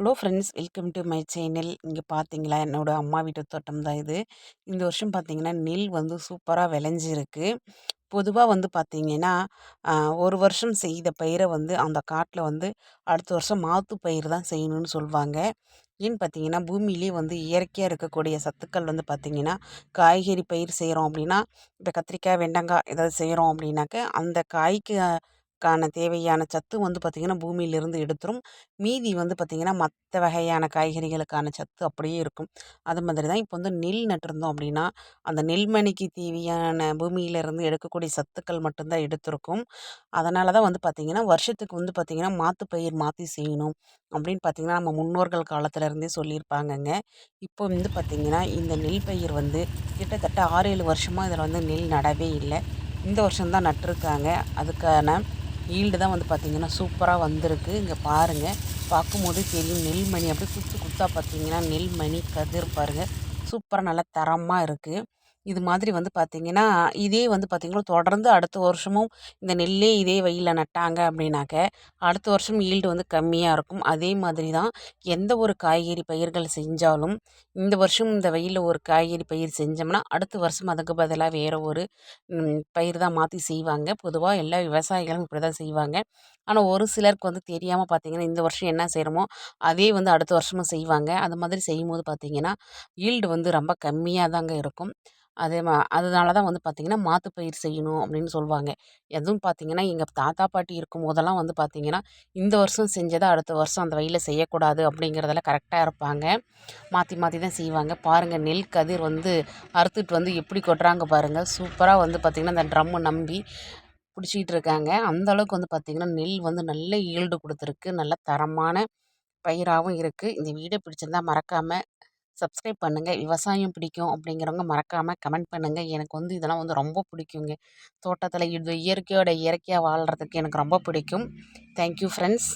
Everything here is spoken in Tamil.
Hello friends welcome to my channel இங்கே பார்த்தீங்களா என்னோட அம்மா வீட்டு தோட்டம் தான் இது. இந்த வருஷம் பார்த்திங்கன்னா நெல் வந்து சூப்பராக விளைஞ்சிருக்கு. பொதுவாக வந்து பார்த்தீங்கன்னா ஒரு வருஷம் செய்த பயிரை வந்து அந்த காட்டில் வந்து அடுத்த வருஷம் மாற்று பயிர் தான் செய்யணும்னு சொல்லுவாங்க ஏன்னு பார்த்தீங்கன்னா பூமியிலே வந்து இயற்கையாக இருக்கக்கூடிய சத்துக்கள் வந்து பார்த்திங்கன்னா காய்கறி பயிர் செய்கிறோம் அப்படின்னா இப்போ கத்திரிக்காய் வெண்டங்காய் ஏதாவது செய்கிறோம் அப்படின்னாக்க அந்த காய்க்கு கான தேவையான சத்து வந்து பார்த்திங்கன்னா பூமியிலிருந்து எடுத்துரும். மீதி வந்து பார்த்திங்கன்னா மற்ற வகையான காய்கறிகளுக்கான சத்து அப்படியே இருக்கும். அது மாதிரி தான் இப்போ வந்து நெல் நட்டிருந்தோம் அப்படின்னா அந்த நெல்மணிக்கு தேவையான பூமியிலிருந்து எடுக்கக்கூடிய சத்துக்கள் மட்டும்தான் எடுத்திருக்கும். அதனால தான் வந்து பார்த்திங்கன்னா வருஷத்துக்கு வந்து பார்த்திங்கன்னா மாற்று பயிர் மாற்றி செய்யணும் அப்படின்னு பார்த்திங்கன்னா நம்ம முன்னோர்கள் காலத்துலேருந்தே சொல்லியிருப்பாங்கங்க. இப்போ வந்து பார்த்திங்கன்னா இந்த நெல் பயிர் வந்து கிட்டத்தட்ட ஆறு ஏழு வருஷமாக இதில் வந்து நெல் நடவே இல்லை. இந்த வருஷம்தான் நட்டிருக்காங்க. அதுக்கான ஈல்டு தான் வந்து பார்த்திங்கன்னா சூப்பராக வந்திருக்கு. இங்கே பாருங்கள் பார்க்கும்போதே தெரியும் நெல்மணி அப்படியே குத்து குத்தாக பார்த்திங்கன்னா நெல்மணி கதிர் பாருங்கள் சூப்பராக நல்லா தரமாக இருக்குது இது மாதிரி வந்து பார்த்திங்கன்னா இதே வந்து பார்த்திங்கன்னா தொடர்ந்து அடுத்த வருஷமும் இந்த நெல்லே இதே வயலில் நட்டாங்க அப்படின்னாக்க அடுத்த வருஷம் ஈல்டு வந்து கம்மியாக இருக்கும். அதே மாதிரி தான் எந்த ஒரு காய்கறி பயிர்கள் செஞ்சாலும் இந்த வருஷம் இந்த வெயிலில் ஒரு காய்கறி பயிர் செஞ்சோம்னா அடுத்த வருஷம் அதுக்கு பதிலாக வேறு ஒரு பயிர் தான் மாற்றி செய்வாங்க. பொதுவாக எல்லா விவசாயிகளும் இப்படி தான் செய்வாங்க. ஆனால் ஒரு சிலருக்கு வந்து தெரியாமல் பார்த்தீங்கன்னா இந்த வருஷம் என்ன செய்கிறோமோ அதே வந்து அடுத்த வருஷமும் செய்வாங்க. அது மாதிரி செய்யும்போது பார்த்திங்கன்னா ஈல்டு வந்து ரொம்ப கம்மியாக தாங்க இருக்கும். அதே மா அதனால தான் வந்து பார்த்திங்கன்னா மாற்று பயிர் செய்யணும் அப்படின்னு சொல்லுவாங்க எதுவும் பார்த்திங்கன்னா எங்கள் தாத்தா பாட்டி இருக்கும் போதெல்லாம் வந்து பார்த்திங்கன்னா இந்த வருஷம் செஞ்சதை அடுத்த வருஷம் அந்த வயலில் செய்யக்கூடாது அப்படிங்கிறதெல்லாம் கரெக்டாக இருப்பாங்க. மாற்றி மாற்றி தான் செய்வாங்க. பாருங்கள் நெல் கதிர் வந்து அறுத்துட்டு வந்து எப்படி கொட்டுறாங்க பாருங்கள் சூப்பராக வந்து பார்த்திங்கன்னா அந்த ட்ரம்மை நம்பி பிடிச்சிக்கிட்டு இருக்காங்க. அந்தளவுக்கு வந்து பார்த்திங்கன்னா நெல் வந்து நல்ல ஈல்டு கொடுத்துருக்கு. நல்ல தரமான பயிராகவும் இருக்குது இந்த வீடியோ பிடிச்சிருந்தா மறக்காமல் சப்ஸ்கிரைப் பண்ணுங்கள் விவசாயம் பிடிக்கும் அப்படிங்கிறவங்க மறக்காமல் கமெண்ட் பண்ணுங்கள் எனக்கு வந்து இதெல்லாம் வந்து ரொம்ப பிடிக்குங்க. தோட்டத்தில் இது இயற்கையோட இயற்கையாக வாழ்கிறதுக்கு எனக்கு ரொம்ப பிடிக்கும். Thank you friends